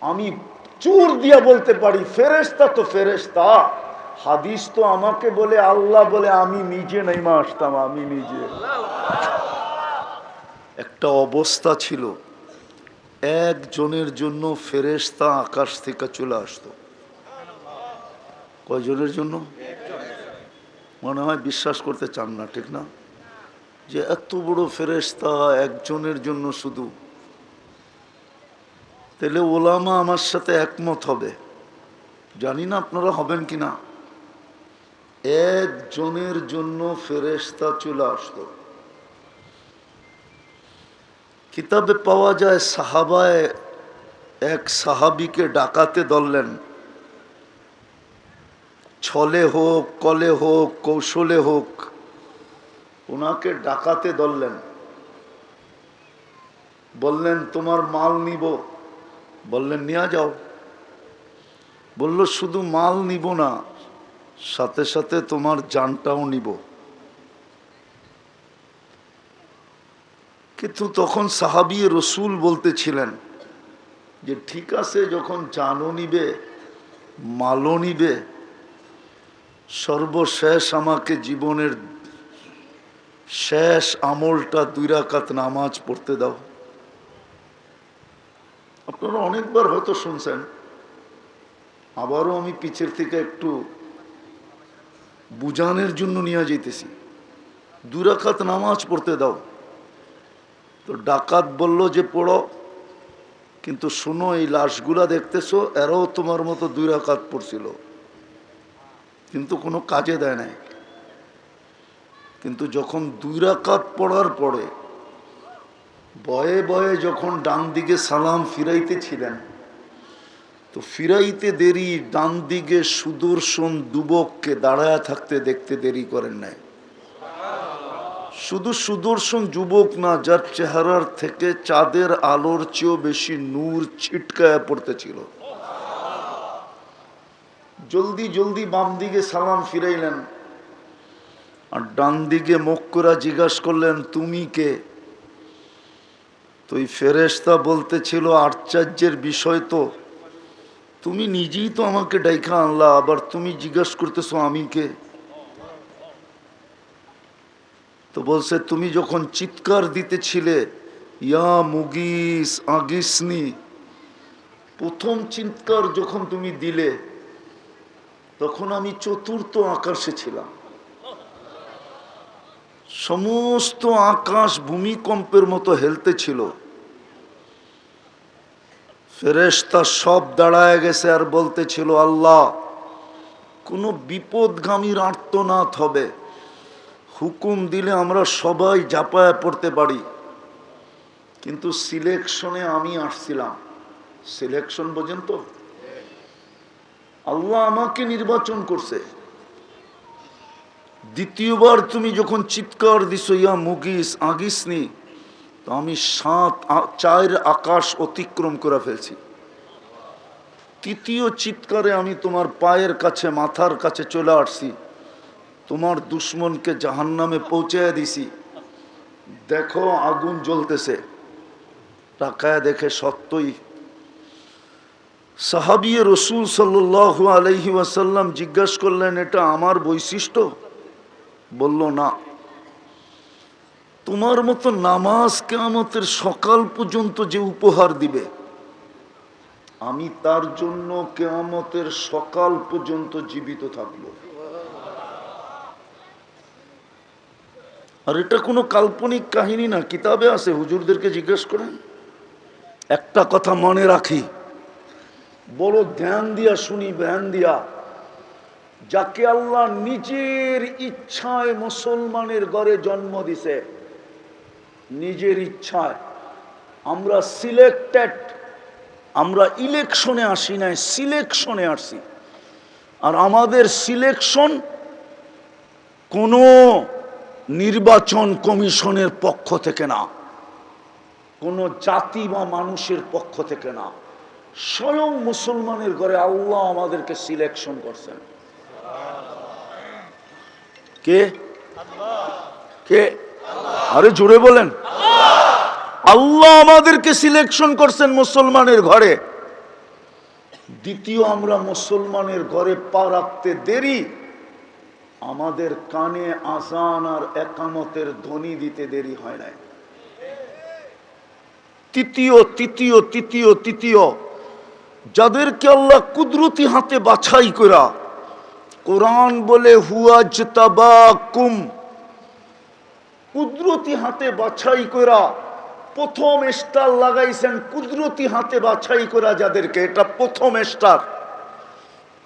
আমি চুর দিয়া বলতে পারি ফেরেস্তা তো ফেরেস্তা হাদিস তো আমাকে বলে, আল্লাহ বলে, আমি নিজে নেমা আসতাম, আমি নিজে। একটা অবস্থা ছিল, একজনের জন্য ফেরেস্তা আকাশ থেকে চলে আসতো। কয়জনের জন্য? মনে হয় বিশ্বাস করতে চান না, ঠিক না? যে এত বড় ফেরেস্তা একজনের জন্য শুধু তাহলে ওলামা আমার সাথে একমত হবে। জানি না আপনারা হবেন কি না একজনের জন্য ফেরেস্তা চলে আসতো কিতাবে পাওয়া যায় সাহাবায় এক সাহাবিকে ডাকাতে ধরলেন। ছলে হোক, কলে হোক, কৌশলে হোক, ওনাকে ডাকাতে ধরলেন। বললেন, তোমার মাল নিব। বললেন, নিয়ে যাও। বলল, শুধু মাল নিব না, সাথে সাথে তোমার জানটাও নিব। কিন্তু তখন সাহাবি রসুল বলতেছিলেন যে, ঠিক আছে, যখন জানও নিবে, মালও নিবে, সর্বশেষ আমাকে জীবনের শেষ আমলটা দুই রাকাত নামাজ পড়তে দাও। আপনারা অনেকবার হয়তো শুনছেন, আবারও আমি পিছের থেকে একটু বুঝানোর জন্য নিয়ে যেতেছি দুই রাকাত নামাজ পড়তে দাও। তো ডাকাত বলল যে, পড়ো, কিন্তু শোনো, এই লাশগুলা দেখতেছো, এরাও তোমার মতো দুই রাকাত পড়ছিল। কিন্তু কোনো কাজে দেয় নাই। কিন্তু যখন দুই রাকাত পড়ার পরে বয়ে বয়ে যখন ডান দিকে সালাম ফিরাইতেছিলেন, তো ফিরাইতে দেরি, ডান দিকে সুদর্শন দুবককে দাঁড়ায় থাকতে দেখতে দেরি করেন নাই। শুধু সুদর্শন যুবক না, যার চেহারার থেকে চাঁদের আলোর চেয়েও বেশি নূর ছিটকায় পড়তেছিল। জলদি জলদি বাম দিকে সালাম ফিরাইলেন, আর ডান দিকে মক্করা জিজ্ঞাসা করলেন, তুমি কে? তো এই ফেরেস্তা বলতেছিল, আশ্চর্যের বিষয় তো। তুমি নিজেই তো আমাকে ডাইকা আনলা, আবার তুমি জিজ্ঞাসা করতেছো আমি কে? তো বলছে, তুমি যখন চিৎকার দিতেছিলে, ইয়া মুগিস আগিসনি, প্রথম চিৎকার যখন তুমি দিলে, তখন আমি চতুর্থ আকাশে ছিলাম। সমস্ত আকাশ ভূমিকম্পের মতো হেলতে ছিল। ফেরেস্তা সব দাঁড়ায় গেছে আর বলতেছিল আল্লাহ, কোনো বিপদগামীর আর্তনাদ হবে। হুকুম দিলে আমরা সবাই জাপায় পড়তে পারি। কিন্তু সিলেকশনে আমি আসছিলাম। সিলেকশন বোঝেন তো? আল্লাহ আমাকে নির্বাচন করছে। দ্বিতীয়বার তুমি যখন চিৎকার দিছো, ইয়া মুগিস আগিসনি তো আমি সাত চার আকাশ অতিক্রম করে ফেলছি। তৃতীয় চিৎকারে আমি তোমার পায়ের কাছে, মাথার কাছে চলে আসছি। তোমার দুশ্মনকে জাহান্নামে পৌঁছায় দিছি। দেখো, আগুন জ্বলতেছে। তাকায় দেখে সত্যই। সাহাবিয়ে রসুল সাল্লু আলহি ওয়াসাল্লাম জিজ্ঞাসা করলেন, এটা আমার বৈশিষ্ট্য? বলল, না, তোমার মতো নামাজ কেয়ামতের সকাল পর্যন্ত যে উপহার দিবে, আমি তার জন্য কেয়ামতের সকাল পর্যন্ত জীবিত থাকব। আর এটা কোনো কাল্পনিক কাহিনী না, কিতাবে আছে, হুজুরদেরকে জিজ্ঞেস করেন। একটা কথা মনে রাখি বড় ধ্যান দিয়া শুনি, ধ্যান দিয়া যাকে আল্লাহ নিজের ইচ্ছায় মুসলমানের ঘরে জন্ম দিছে, নিজের ইচ্ছায়। আমরা সিলেক্টেড আমরা ইলেকশনে আসি নাই সিলেকশনে আসি। আর আমাদের সিলেকশন কোনো নির্বাচন কমিশনের পক্ষ থেকে না, কোনো জাতি বা মানুষের পক্ষ থেকে না। স্বয়ং মুসলমানের ঘরে আল্লাহ আমাদেরকে সিলেকশন করছেন। কে? কে? আরে জোরে বলেন। আল্লাহ আমাদেরকে সিলেকশন করছেন মুসলমানের ঘরে। দ্বিতীয় আমরা মুসলমানের ঘরে পা রাখতে দেরি। আমাদের কানে আসান আর একামতের ধ্বনি দিতে দেরি হয় নাই। তৃতীয় তৃতীয় তৃতীয় তৃতীয়। যাদেরকে আল্লাহ কুদরতি হাতে বাছাই করা কোরআন বলে হুয়াজ কুম কুদরতি হাতে বাছাই করা প্রথম স্টার লাগাইছেন, কুদরতি হাতে বাছাই করা যাদেরকে, এটা প্রথম স্টার।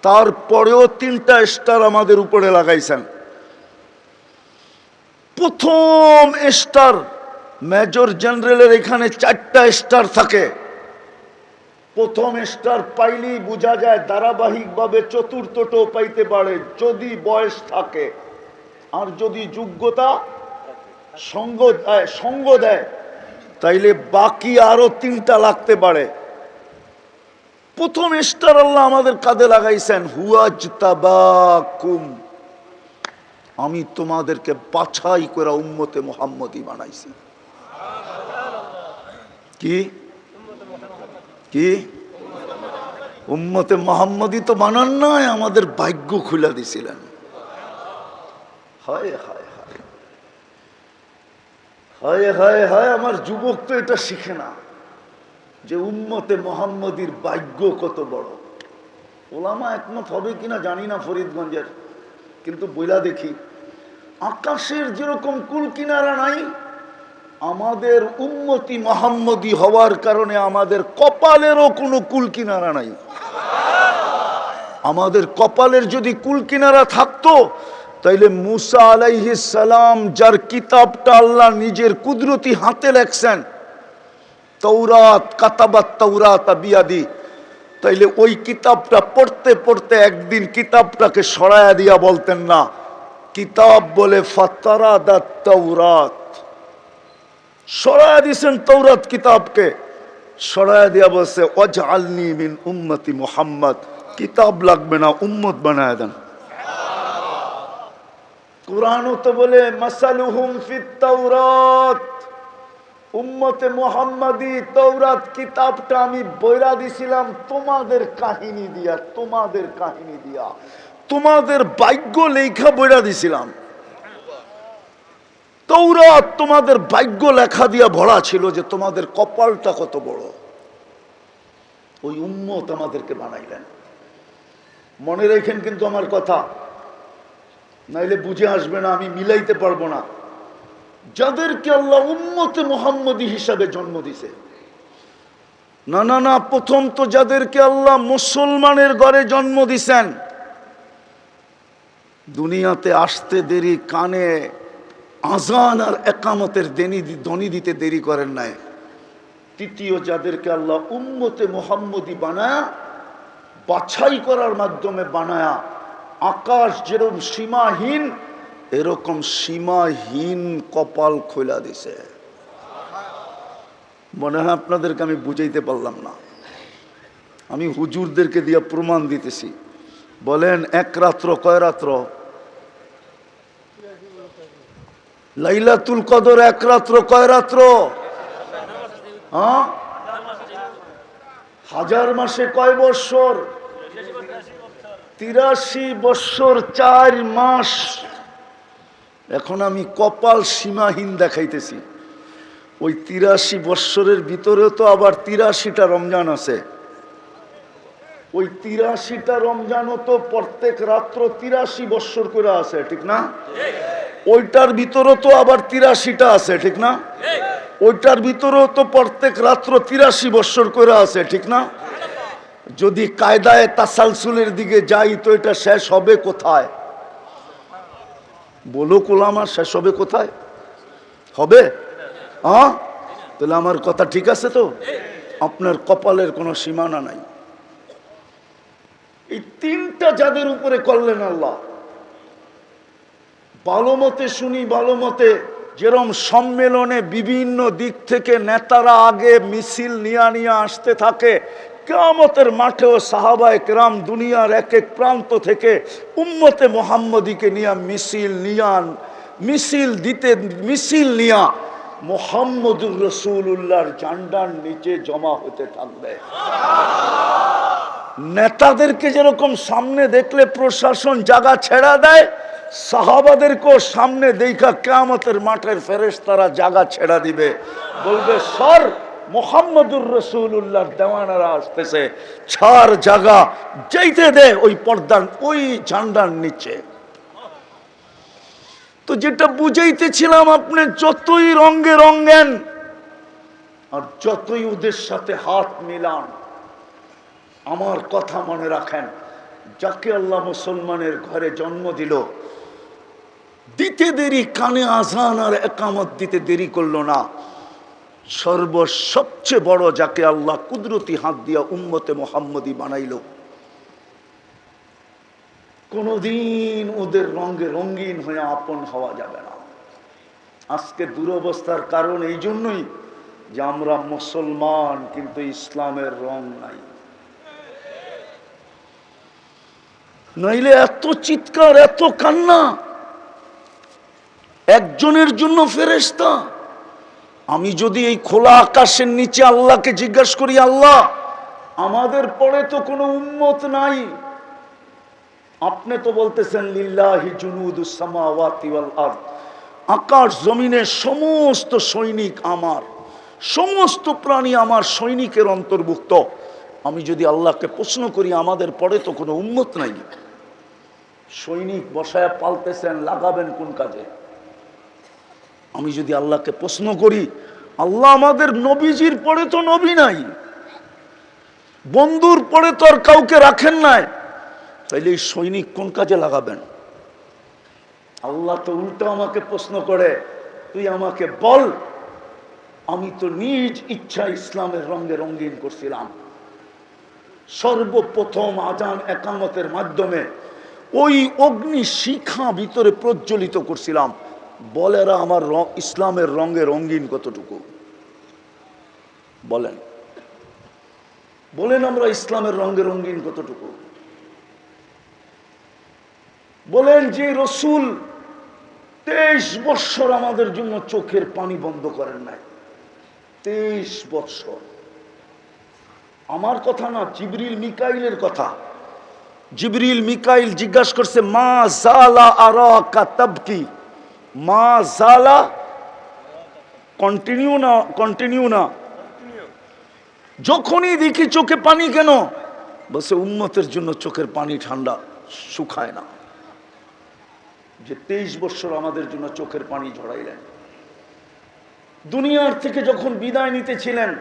তারপরেও তিনটা স্টার আমাদের উপরে লাগাইছেন। প্রথম স্টার, মেজর জেনারেলের এখানে চারটা স্টার থাকে। প্রথম স্টার পাইলেই বোঝা যায় ধারাবাহিকভাবে চতুর্থটাও পাইতে পারে যদি বয়স থাকে। আর যদি যোগ্যতা সঙ্গ দেয় সঙ্গ দেয়, তাইলে বাকি আরও তিনটা লাগতে পারে। প্রথম স্টার আল্লাহ আমাদের কাঁধে লাগাইছেন হুয়াজ তাবাকুম আমি তোমাদেরকে বাছাই করে উম্মতে মোহাম্মদী বানাইছি। কি? কি? উম্মতে মোহাম্মদী তো বানান নয় আমাদের ভাগ্য খুলে দিছিলেন। হায় হায় হায়। হায় হায় হায়, আমার যুবক তো এটা শিখে না যে উম্মতে মোহাম্মদীর ভাগ্য কত বড়। ওলামা একমত হবে কিনা জানি না ফরিদগঞ্জের, কিন্তু বইলা দেখি, আকাশের যেরকম কুল কিনারা নাই আমাদের উন্মতি মোহাম্মদী হওয়ার কারণে আমাদের কপালেরও কোনো কুল কিনারা নাই। আমাদের কপালের যদি কুল কিনারা থাকতো, তাইলে মুসা আলাইহিস সালাম যার কিতাবটা আল্লাহ নিজের কুদরতি হাতে লেখছেন তৌরাত কাতাবাত তৌরাত বিয়াদি তাইলে ওই কিতাবটা পড়তে পড়তে একদিন কিতাবটাকে সরায়া দিয়া বলতেন না, কিতাব বলে ফাতারা দা তৌরাত সরায়া দিছেন তৌরাত কিতাবকে। সরায়া দিয়া বলছে অজ আলনি মিন উম্মতি মোহাম্মদ। কিতাব লাগবে না, উম্মত বানায় দেন। কোরআনও তো বলে ফিত উম্মতে তৌরাত কিতাবটা আমি দিছিলাম, তোমাদের কাহিনী দিয়া, তোমাদের কাহিনী দিয়া। তোমাদের লেখা বইরা দিছিলাম। তৌরাত তোমাদের ভাগ্য লেখা দিয়া ভরা ছিল যে তোমাদের কপালটা কত বড়। ওই উম্মত আমাদেরকে বানাইলেন। মনে রেখেন কিন্তু আমার কথা। নাইলে বুঝে আসবে না, আমি মিলাইতে পারব না। যাদেরকে আল্লাহ উম্মতে মোহাম্মদী হিসাবে জন্ম দিছে। না না না, প্রথম তো যাদেরকে আল্লাহ মুসলমানের ঘরে জন্ম দিছেন। দুনিয়াতে আসতে দেরি, কানে আজান আর একামতের দেনি ধ্বনি দিতে দেরি করেন নাই। তৃতীয় যাদেরকে আল্লাহ উম্মতে মোহাম্মদী বানায়া, বাছাই করার মাধ্যমে বানায়া, আকাশ যেরকম সীমাহীন, এরকম সীমাহীন কপাল খোলা দিছে। মনে হয় আপনাদেরকে আমি বুঝাইতে পারলাম না। আমি হুজুরদেরকে দিয়ে প্রমাণ দিতেছি। বলেন, এক রাত্র কয় রাত্র? লাইলাতুল কদর এক রাত্র, কয় রাত্র? হ্যাঁ? হাজার মাসে কয় বৎসর? তিরাশি বৎসর, চার মাস। এখন আমি কপাল সীমাহীন দেখাইতেছি। ওই তিরাশি বৎসরের ভিতরে তো আবার তিরাশিটা রমজান আছে। ওই তিরাশিটা রমজানও তো প্রত্যেক রাত্র তিরাশি বৎসর করে আছে, ঠিক না? ওইটার ভিতরেও তো আবার তিরাশিটা আছে, ঠিক না? ওইটার ভিতরেও তো প্রত্যেক রাত্র তিরাশি বৎসর করে আছে, ঠিক না? যদি কায়দায় তাসালসুলের দিকে যাই তো এটা শেষ হবে কোথায়? বলো কোলামা শেষ হবে কোথায়? হবে? হ্যাঁ? তাহলে আমার কথা ঠিক আছে তো? আপনার কপালের কোনো সীমানা নাই। এই তিনটা যাদের উপরে করলেন আল্লাহ। ভালো মতে শুনি, ভালো মতে যেরম সম্মেলনে বিভিন্ন দিক থেকে নেতারা আগে মিছিল নিয়া নিয়ে আসতে থাকে, কেয়ামতের মাঠেও সাহাবায় কেরাম দুনিয়ার এক এক প্রান্ত থেকে উম্মতে মোহাম্মদীকে নিয়ে মিছিল নিয়ান মিছিল দিতে, মিছিল নিয়া মোহাম্মদুর রসুল্লাহর জান্ডার নিচে জমা হতে থাকবে। নেতাদেরকে যেরকম সামনে দেখলে প্রশাসন জায়গা ছেড়া দেয় সাহাবাদেরকেও সামনে দেখা কেয়ামতের মাঠের ফেরেস তারা জায়গা ছেড়া দিবে। বলবে সর মোহাম্মদুর রসুল্লাহর দেওয়ানারা আসতেছে। ছাড় জায়গা যেইতে দে ওই পর্দার, ওই ঝান্ডার নিচে। তো যেটা বুঝাইতেছিলাম, আপনি যতই রঙ্গে রঙ্গেন আর যতই ওদের সাথে হাত মিলান, আমার কথা মনে রাখেন। যাকে আল্লাহ মুসলমানের ঘরে জন্ম দিল দিতে দেরি, কানে আসান আর একামত দিতে দেরি করল না। সর্ব সবচেয়ে বড় যাকে আল্লাহ কুদরতি হাত দিয়া উম্মতে মোহাম্মদি বানাইল। কোনোদিন ওদের রঙে রঙিন হয়ে আপন হওয়া যাবে না। আজকে দুরবস্থার কারণ এই জন্যই যে আমরা মুসলমান, কিন্তু ইসলামের রং নাই। নইলে এত চিৎকার, এত কান্না একজনের জন্য ফেরেস্তা আমি যদি এই খোলা আকাশের নিচে আল্লাহকে জিজ্ঞাসা করি, আল্লাহ, আমাদের পরে তো কোনো উন্মত নাই। আপনি তো বলতেছেন, লিল্লাহি আরদ। আকাশ জমিনের সমস্ত সৈনিক আমার, সমস্ত প্রাণী আমার সৈনিকের অন্তর্ভুক্ত। আমি যদি আল্লাহকে প্রশ্ন করি, আমাদের পরে তো কোনো উন্মত নাই? সৈনিক বসায় পালতেছেন, লাগাবেন কোন কাজে? আমি যদি আল্লাহকে প্রশ্ন করি, আল্লাহ আমাদের নবীজির পরে তো নবী নাই। বন্ধুর পরে তো আর কাউকে রাখেন নাই। তাইলে এই সৈনিক কোন কাজে লাগাবেন? আল্লাহ তো উল্টো আমাকে প্রশ্ন করে, তুই আমাকে বল, আমি তো নিজ ইচ্ছা ইসলামের রঙে রঙিন করছিলাম। সর্বপ্রথম আজান একামতের মাধ্যমে ওই অগ্নি শিখা ভিতরে প্রজ্বলিত করছিলাম। বলেরা আমার র- ইসলামের রঙে রঙিন কতটুকু? বলেন। বলেন আমরা ইসলামের রঙে রঙিন কতটুকু? বলেন যে রসুল তেইশ বৎসর আমাদের জন্য চোখের পানি বন্ধ করেন নাই। তেইশ বৎসর। আমার কথা না জিবরিল মিকাইলের কথা। জিবরিল মিকাইল জিজ্ঞাসা করছে, মা জালা আরা কাতাবকি মা জালা কন্টিনিউ না কন্টিনিউ না। যখনই দেখি চোখে পানি কেন? বসে উন্মতের জন্য চোখের পানি ঠান্ডা শুকায় না। যে তেইশ বছর আমাদের জন্য চোখের পানি ঝরাইলেন। দুনিয়ার থেকে যখন বিদায় নিতেছিলেন,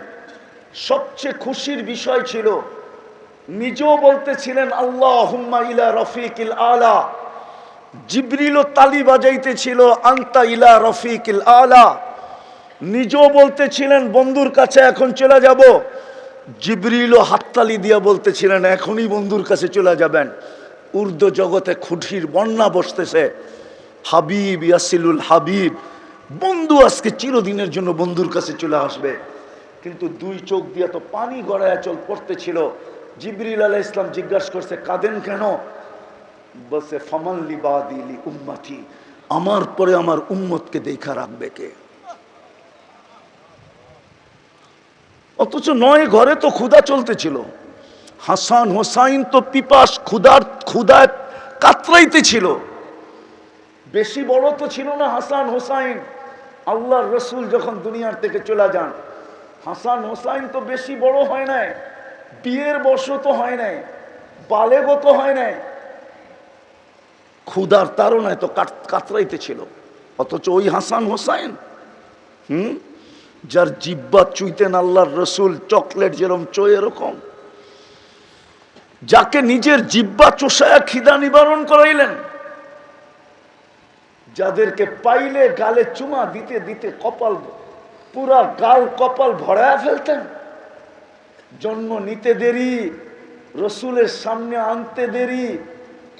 সবচেয়ে খুশির বিষয় ছিল, নিজেও বলতেছিলেন আল্লাহ ইলা রফিকিল আলা। জিবরিল তালি বাজাইতেছিল, আন্তা ইলা রফিকিল আলা। নিজেও বলতেছিলেন, বন্ধুর কাছে এখন চলে যাব। জিবরিলও হাততালি দিয়া বলতেছিলেন, এখনই বন্ধুর কাছে চলে যাবেন। উর্দু জগতে খুঁটির বন্যা বসতেছে। হাবিব ইয়াসিলুল হাবিব, বন্ধু, আজকে চিরদিনের জন্য বন্ধুর কাছে চলে আসবে। কিন্তু দুই চোখ দিয়া তো পানি গড়ায় চল পড়তেছিল। জিবরিল আলাহ ইসলাম জিজ্ঞাসা করছে, কাঁদেন কেন? বসে আমার পরে আমার উম্মতকে দেখা রাখবে কে? অথচ নয় ঘরে তো ক্ষুধা চলতেছিল। হাসান হোসাইন তো পিপাস ক্ষুধার ক্ষুধায় কাতরাইতে ছিল। বেশি বড় তো ছিল না হাসান হোসাইন। আল্লাহর রসুল যখন দুনিয়ার থেকে চলে যান, হাসান হোসাইন তো বেশি বড় হয় নাই। বিয়ের বর্ষ তো হয় নাই। বালেগো তো হয় নাই। ক্ষুধার তারণায় তো কাত- কাতরাইতে ছিল অথচ ওই হাসান হোসাইন, হুম? যার জিব্বা চুইতেন আল্লাহর রসুল, চকলেট যেরকম চোয় এরকম, যাকে নিজের জিব্বা চোষায়া খিদা নিবারণ করাইলেন, যাদেরকে পাইলে গালে চুমা দিতে দিতে কপাল, পুরা গাল কপাল ভরায়া ফেলতেন। জন্ম নিতে দেরি, রসুলের সামনে আনতে দেরি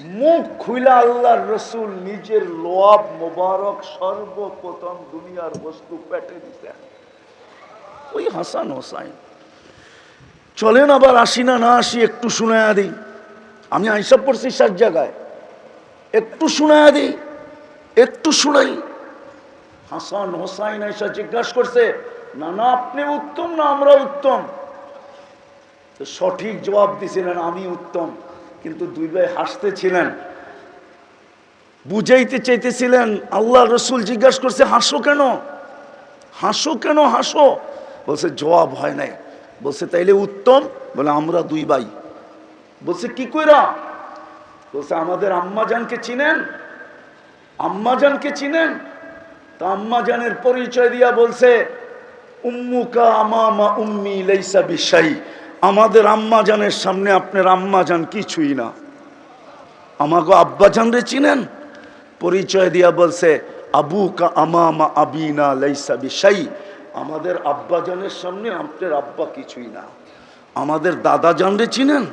মুখ খুইলা আল্লাহর রসুল নিজের লোয়াব মোবারক সর্বপ্রথম দুনিয়ার বস্তু পেটে দিতেন ওই হাসান হোসাইন। চলেন আবার আসি না না আসি, একটু শুনায়া দিই। আমি আইসব পড়ছি সাত জায়গায়। একটু শুনায়া দিই, একটু শুনাই। হাসান হোসাইন আইসা জিজ্ঞাসা করছে, না না, আপনি উত্তম না আমরা উত্তম? সঠিক জবাব দিছিলেন আমি উত্তম। কিন্তু দুই ভাই হাসতেছিলেন বুঝাইতে চাইতেছিলেন, আল্লাহ রসুল জিজ্ঞাসা করছে, হাসো কেন? হাসো কেন? হাসো। বলছে, জবাব হয় নাই। বলছে, তাইলে উত্তম? বলে, আমরা দুই ভাই। বলছে, কি কইরা? বলছে, আমাদের আম্মাজানকে চিনেন? আম্মাজানকে চিনেন? তা আম্মাজানের পরিচয় দিয়া বলছে, উম্মুকা আমামা উম্মি লাইসা বিশাই। আমাদের আম্মাজানের সামনে আপনার আম্মাজান কিছুই না। আমাকে আব্বাজান রে চিনেন? পরিচয় দিয়া বলছে, আবু কা আমামা আবিনা লাইসা বিশাই। আমাদের আব্বাজানের সামনে আপনার আব্বা কিছুই না। আমাদের দাদা জানরে চিনেন?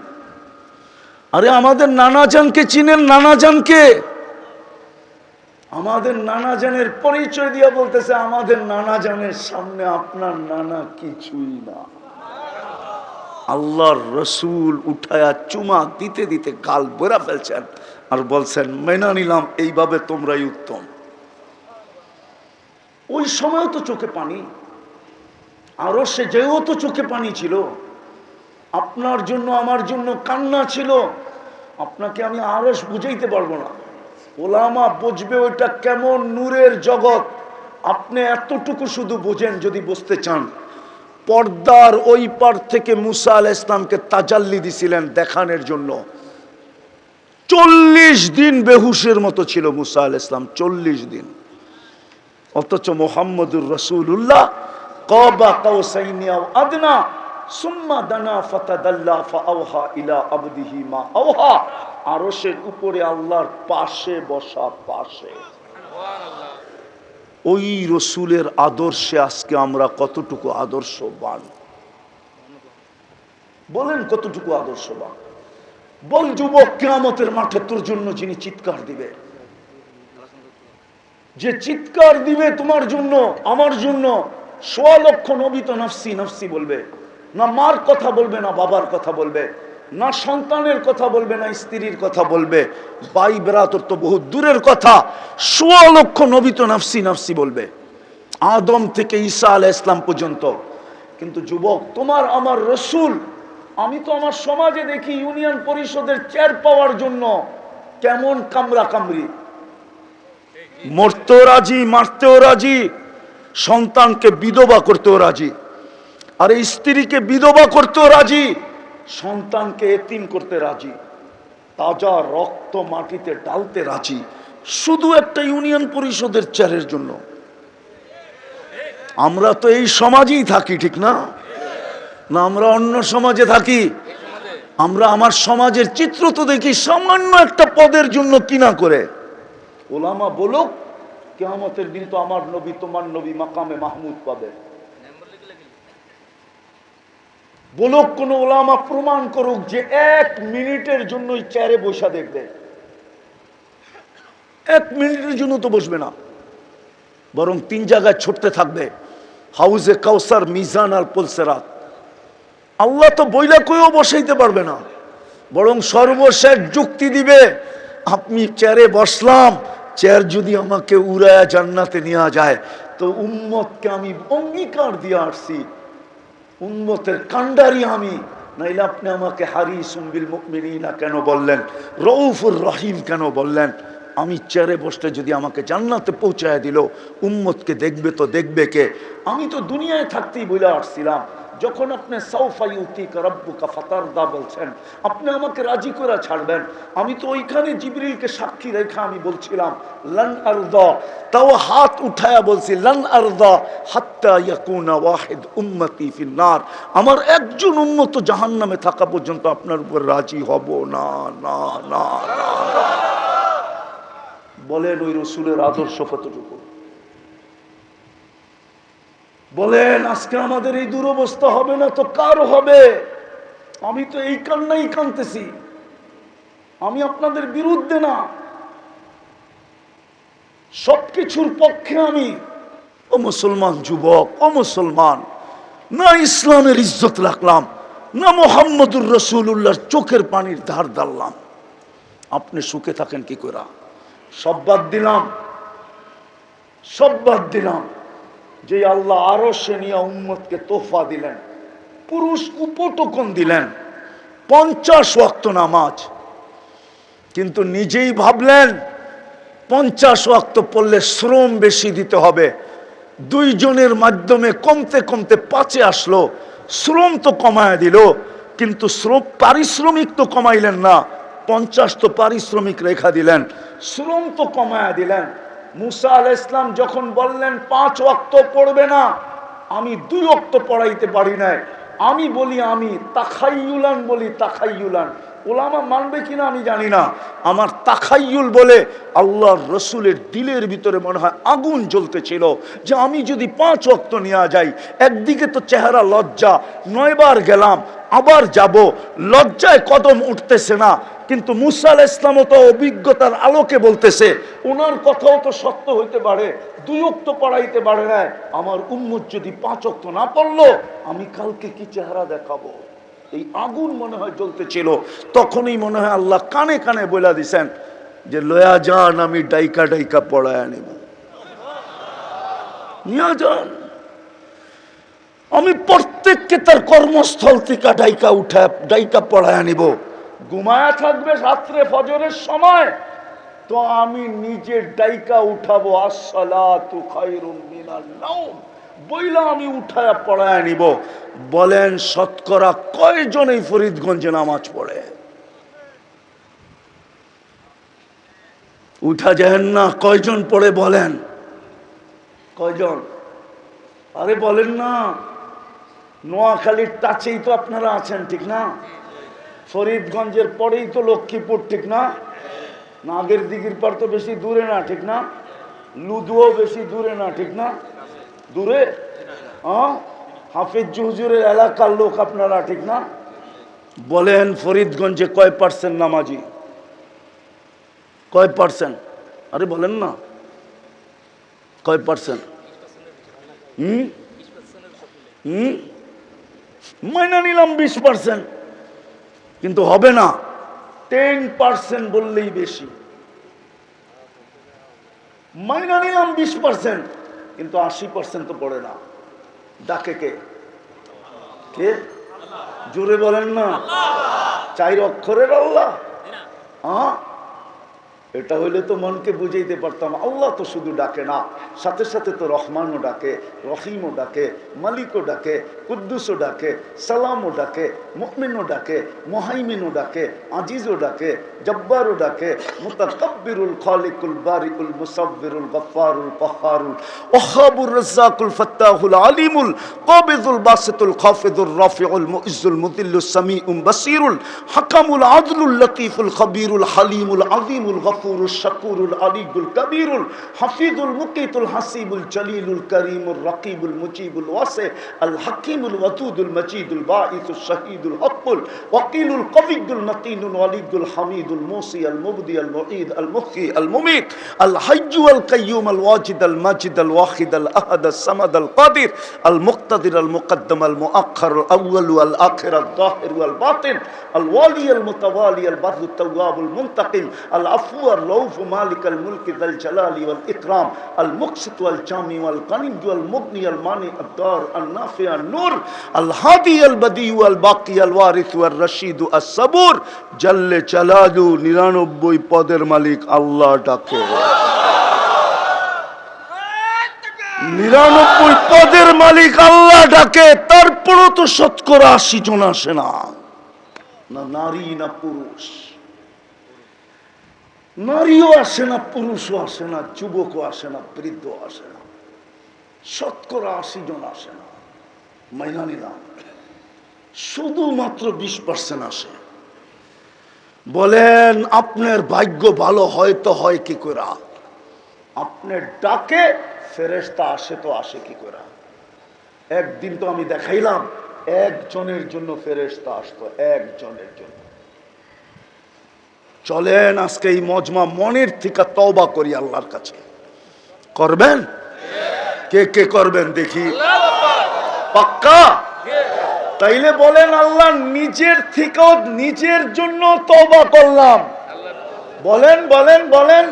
আরে আমাদের নানাজানকে চিনেন নানাজানকে আমাদের নানাজানের পরিচয় দিয়া বলতেছে, আমাদের নানাজানের সামনে আপনার নানা কিছুই না। আল্লাহর রসুল উঠায়া চুমা দিতে দিতে গাল বেড়া ফেলছেন আর বলছেন, মেনা নিলাম, এইভাবে তোমরাই উত্তম। ওই সময় তো চোখে পানি। আরও সে যেও তো চোখে পানি ছিল। আপনার জন্য, আমার জন্য কান্না ছিল। আপনাকে আমি আরস বুঝাইতে পারব না। ওলামা বুঝবে ওইটা কেমন নূরের জগৎ। আপনি এতটুকু শুধু বোঝেন, যদি বুঝতে চান। পর্দার ওই পার থেকে মুসা আল ইসলামকে তাজাল্লি দিছিলেন দেখানোর জন্য। চল্লিশ দিন বেহুশের মতো ছিল মুসা আল ইসলাম চল্লিশ দিন। অথচ মোহাম্মদুর রসুল্লাহ কবা কাউসাইনিয়াও আদনা, সুম্মা দানা ফাতাদাল্লা ফাআওহা ইলা আবদিহি মা আওহা। আরশের উপরে আল্লাহর পাশে বসা পাশে। ওই রসুলের আদর্শে আজকে আমরা কতটুকু আদর্শবান? বলেন কতটুকু আদর্শবান? বল যুবক, কেয়ামতের মাঠে তোর জন্য যিনি চিৎকার দিবে। যে চিৎকার দিবে তোমার জন্য, আমার জন্য, সোয়া লক্ষ নবী তো নফসি নফসি বলবে। না মার কথা বলবে, না বাবার কথা বলবে। না সন্তানের কথা বলবে, না স্ত্রীর কথা বলবে। বাই বেড়াতর তো বহু দূরের কথা। সোয়া লক্ষ নবী তো নফসি নফসি বলবে। আদম থেকে ঈসা আল ইসলাম পর্যন্ত। কিন্তু যুবক, তোমার আমার রসুল, আমি তো আমার সমাজে দেখি ইউনিয়ন পরিষদের চেয়ার পাওয়ার জন্য কেমন কামরা কামড়ি মরতেও রাজি, মারতেও রাজি, সন্তানকে বিধবা করতেও রাজি। আর স্ত্রীকে বিধবা করতেও রাজি। সন্তানকে এতিম করতে রাজি, তাজা রক্ত মাটিতে ডালতে রাজি, শুধু একটা ইউনিয়ন পরিষদের চেয়ারের জন্য। আমরা তো এই সমাজেই থাকি, ঠিক না? না, আমরা অন্য সমাজে থাকি। আমরা আমার সমাজের চিত্র তো দেখি, সামান্য একটা পদের জন্য কিনা করে। ওলামা বলুক, কেয়ামতের দিন তো আমার নবী, তোমার নবী মাকামে মাহমুদ পাবে। বলুক কোন ওলামা প্রমাণ করুক যে এক মিনিটের জন্যই চেয়ারে বসা দেখবে। এক মিনিটের জন্য তো বসবে না। বরং তিন জায়গায় ছুটতে থাকবে। হাউজে কাউসার, মিজান আর পলসেরাত। আল্লাহ তো বইলা কইও বসাইতে পারবে না। বরং সর্বশেষ যুক্তি দিবে, আপনি চেয়ারে বসলাম, চেয়ার যদি আমাকে উড়ায়া জান্নাতে নেওয়া যায়, তো উম্মতকে আমি অঙ্গীকার দিয়ে আসছি। উম্মতের কাণ্ডারি আমি। নাইলে আপনি আমাকে হারি সুম্বিল মুকমিনা কেন বললেন? রৌফুর রহিম কেন বললেন? আমি চেয়ারে বসতে যদি আমাকে জান্নাতে পৌঁছায় দিল, উম্মতকে দেখবে তো দেখবে কে। আমি তো দুনিয়ায় থাকতেই বলে আসছিলাম। যখন আপনি সৌফাইউতি রব্বুকা ফাতারদা বলছেন, আপনি আমাকে রাজি করে ছাড়বেন। আমি তো ওইখানে জিবরিলকে সাক্ষী রেখা আমি বলছিলাম, লন আরদা। তাও হাত উঠায়া বলছি, লন আরদা হাত্তা ইয়াকুনা ওয়াহিদ উম্মতি ফিন্নার। আমার একজন উম্মত জাহান্নামে থাকা পর্যন্ত আপনার উপর রাজি হব না না না না। বলেন ওই রসুলের আদর্শ কতটুকু? বলেন, আজকে আমাদের এই দুরবস্থা হবে না তো কার হবে? আমি তো এই কান্নাই কানতেছি। আমি আপনাদের বিরুদ্ধে না। সবকিছুর পক্ষে আমি। ও মুসলমান যুবক, ও মুসলমান, না ইসলামের ইজ্জত রাখলাম, না মোহাম্মদুর রসুল্লাহর চোখের পানির ধার দাঁড়লাম আপনি সুখে থাকেন কি করে সব বাদ দিলাম। সব বাদ দিলাম। যে আল্লাহ আরও সে নিয়ে উম্মতকে তোফা দিলেন, পুরুষ উপটোকন দিলেন, পঞ্চাশ ওয়াক্ত নামাজ। কিন্তু নিজেই ভাবলেন, পঞ্চাশ ওয়াক্ত পড়লে শ্রম বেশি দিতে হবে। দুইজনের মাধ্যমে কমতে কমতে পাঁচে আসলো, শ্রম তো কমায় দিল, কিন্তু শ্রম পারিশ্রমিক তো কমাইলেন না, পঞ্চাশ তো পারিশ্রমিক রেখা দিলেন, শ্রম তো কমায় দিলেন। মুসা আল ইসলাম যখন বললেন, পাঁচ অক্ত পড়বে না, আমি দুই অক্ত পড়াইতে পারি নাই। আমি বলি, আমি তাখাইউলান বলি, তাখাইয়ুলান। ওলামা মানবে কিনা আমি জানি না। আমার তাখাইয়ুল বলে আল্লাহর রসুলের দিলের ভিতরে মনে হয় আগুন জ্বলতেছিল যে আমি যদি পাঁচ অক্ত নেওয়া যাই, একদিকে তো চেহারা লজ্জা, নয়বার গেলাম, আবার যাব, লজ্জায় কদম উঠতেছে না। কিন্তু মুসা আল ইসলামও তো অভিজ্ঞতার আলোকে বলতেছে ওনার কথাও তো সত্য হইতে পারে, দুই অক্ত পড়াইতে পারে না আমার উন্মুত যদি পাঁচ অক্ত না পড়ল, আমি কালকে কি চেহারা দেখাবো? এই আগুন মনে হয় জ্বলতেছিল তখনই মনে হয় আল্লাহ কানে কানে বলে দিছেন যে, লয়া যান, আমি ডাইকা ডাইকা পড়ায় আনিব। নিয়া যান। আমি প্রত্যেককে তার কর্মস্থল থেকে ডাইকা উঠা, ডাইকা পড়ায় আনিব। ঘুমায়া থাকবে রাত্রে ফজরের সময়। তো আমি নিজে ডাইকা উঠাবো, আসসালাতু খায়রুম বইলা আমি উঠায়া পড়ায় নিব বলেন, শতকরা কয়জন এই ফরিদগঞ্জে নামাজ পড়ে? উঠা যায় না, কয়জন পড়ে বলেন? কয়জন? আরে বলেন না, নোয়াখালীর টাচেই তো আপনারা আছেন, ঠিক না? ফরিদগঞ্জের পরেই তো লক্ষ্মীপুর, ঠিক না? নাগের দিঘির পর তো বেশি দূরে না, ঠিক না? লুদুও বেশি দূরে না, ঠিক না? দূরে? হ্যাঁ? হাফিজ হুজুরের এলাকার লোক আপনারা, ঠিক না? বলেন ফরিদগঞ্জে কয় পার্সেন্ট নামাজি? কয় পার্সেন্ট? আরে বলেন না। কয় পার্সেন্ট? হুম? হুম? মাইনা নিলাম বিশ পার্সেন্ট। কিন্তু হবে না। টেন পার্সেন্ট বললেই বেশি। মাইনা নিলাম বিশ পার্সেন্ট। কিন্তু আশি পার্সেন্ট তো পড়ে না। ডাকে কে? কে? জোরে বলেন না। চার অক্ষরের আল্লাহ। হ্যাঁ এটা হইলে তো মনকে বুঝাইতে পারতাম, আল্লাহ তো শুধু ডাকে না। সাথে সাথে তো রহমানও ডাকে, রহিমও ডাকে, মালিকও ডাকে, কুদ্দুসও ডাকে, সালামও ডাকে মুকমিনও ডাকে, মোহাইমিনও ডাকে, আজিজও ডাকে, জব্বারও ডাকে, মুতাকাব্বিরুল খালিকুল বারিকুল মুসাব্বিরুল গফফারুল কহারুল ওহাবুর রাজ্জাকুল ফাত্তাহুল আলিমুল, কাবিদুল বাসিতুল খাফিদুর রাফিউল মুইজ্জুল মুদিল্লুস সামিউম বাসিরুল, হাকামুল আদলুল লতিফুল খবীরুল হালিমুল আযীমুল গফুরুল الغفور الشكور العلي الكبير الحفيظ المقيت الحسيب الجليل الكريم الرقيب المجيب الواسع الحكيم الودود المجيد الباعث الشهيد الحق وقيل القوي المتين الولي الحميد الموصي المبدي المعيد المخي المميت الحج والقيوم الواجد المجد الواحد الأحد الصمد القادر المقتدر المقدم المؤخر الأول والآخر الظاهر والباطن الوالي المتوالي البر التواب المنتقم العفو الرؤوف مالك الملك ذا الجلال والإكرام المقسط والجامع والغني والمغني المانع الدار النافع النور الهادي البديع الباقي الوارث والرشيد الصبور جل جلاله নিরানব্বই পদের মালিক আল্লাহ ডাকে নিরানব্বই পদের মালিক আল্লাহ ডাকে তারপরও তো শতকরা আশি জন আসে না না নারী না পুরুষ নারীও আসে না, পুরুষও আসে না, যুবকও আসে না বৃদ্ধ আসে না। শতকরা আশি জন আসে না মাইনা নিলাম শুধুমাত্র বিশ পার্সেন্ট আসে। বলেন, আপনার ভাগ্য ভালো হয়তো হয় কি করে? আপনার ডাকে ফেরেস্তা আসে তো আসে কি করে? একদিন তো আমি দেখাইলাম, একজনের জন্য ফেরেস্তা আসতো, একজনের জন্য। চলেন আজকে এই মজমা মনের থেকে তওবা করি আল্লাহর কাছে। করবেন? কে কে করবেন দেখি। পাক্কা? তাইলে বলেন, আল্লাহ নিজের থেকেও নিজের জন্য তওবা করলাম। বলেন বলেন বলেন।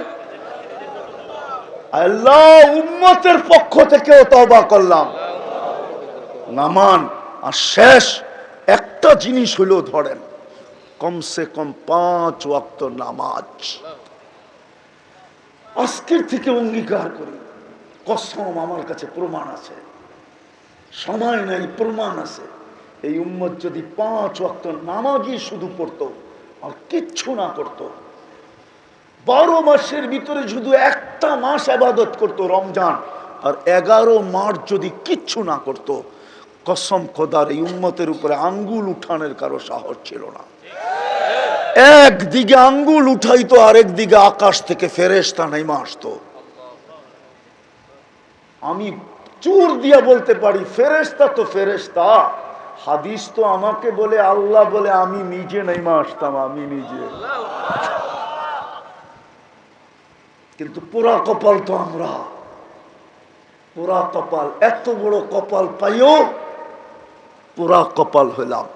আল্লাহ উম্মতের পক্ষ থেকেও তওবা করলাম। নামান, আর শেষ একটা জিনিস হইলেও ধরেন কমসে কম পাঁচ ওয়াক্ত নামাজ। আজকের থেকে অঙ্গীকার করি। কসম আমার কাছে প্রমাণ আছে। সময় নাই, প্রমাণ আছে। এই উম্মত যদি পাঁচ ওয়াক্ত নামাজই শুধু পড়তো, আর কিচ্ছু না করতো, বারো মাসের ভিতরে শুধু একটা মাস আবাদত করতো রমজান, আর এগারো মাস যদি কিচ্ছু না করতো, কসম খোদার, এই উম্মতের উপরে আঙ্গুল উঠানের কারও সাহস ছিল না। একদিকে আঙ্গুল উঠাইতো আরেক দিকে আকাশ থেকে ফেরেস্তা নেমে আসতো। আমি চুর দিয়া বলতে পারি ফেরেস্তা তো ফেরেস্তা হাদিস তো আমাকে বলে, আল্লাহ বলে, আমি নিজে নেমে আসতাম, আমি নিজে। কিন্তু পুরা কপাল তো আমরা। পুরা কপাল, এত বড় কপাল পাইও, পুরা কপাল হইলাম।